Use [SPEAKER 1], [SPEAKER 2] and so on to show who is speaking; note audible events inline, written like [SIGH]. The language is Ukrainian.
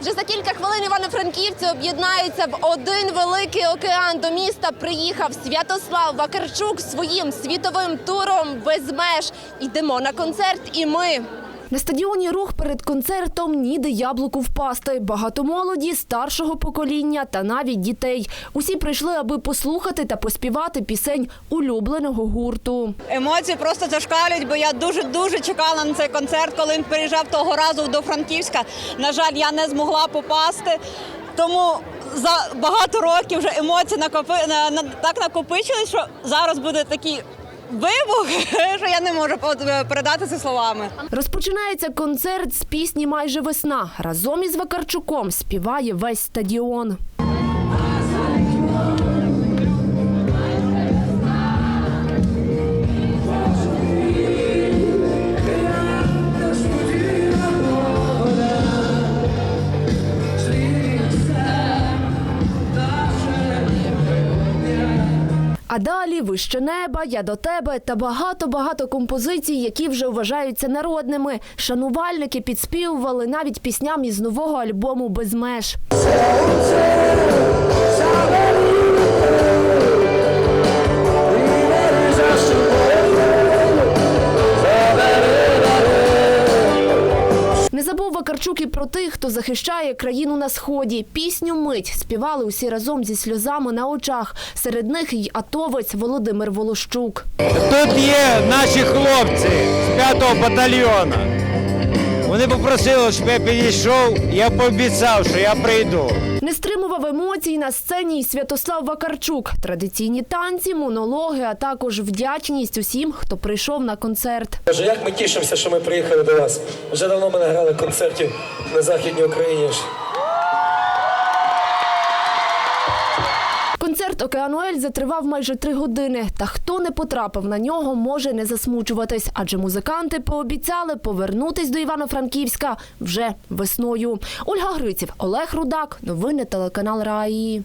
[SPEAKER 1] Вже за кілька хвилин івано-франківці об'єднаються в один великий океан. До міста приїхав Святослав Вакарчук своїм світовим туром без меж. Йдемо на концерт, і ми. На стадіоні рух перед концертом ніде яблуку впасти. Багато молоді, старшого покоління та навіть дітей. Усі прийшли, аби послухати та поспівати пісень улюбленого гурту.
[SPEAKER 2] Емоції просто зашкалюють, бо я дуже дуже чекала на цей концерт, коли він приїжджав того разу до Франківська. На жаль, я не змогла попасти. Тому за багато років вже емоції накопи... на- на- так накопичились, що зараз буде такий вибух, [LAUGHS] що я не можу передати це словами.
[SPEAKER 1] Розпочинається концерт з пісні Майже весна. Разом із Вакарчуком співає весь стадіон. А далі вище неба, я до тебе та багато-багато композицій, які вже вважаються народними. Шанувальники підспівували навіть пісням із нового альбому Без меж. Вакарчук і про тих, хто захищає країну на сході. Пісню мить співали усі разом зі сльозами на очах. Серед них й атовець Володимир Волощук.
[SPEAKER 3] Тут є наші хлопці з 5-го батальйону. Вони попросили, щоб я підійшов. Я пообіцяв, що я прийду.
[SPEAKER 1] Не стримував емоцій на сцені і Святослав Вакарчук. Традиційні танці, монологи, а також вдячність усім, хто прийшов на концерт.
[SPEAKER 4] Боже, як ми тішимося, що ми приїхали до вас. Вже давно ми не грали концертів на Західній Україні.
[SPEAKER 1] Концерт затривав майже три години. Та хто не потрапив на нього, може не засмучуватись, адже музиканти пообіцяли повернутись до Івано-Франківська вже весною. Ольга Гриців, Олег Рудак. Новини телеканал Раї.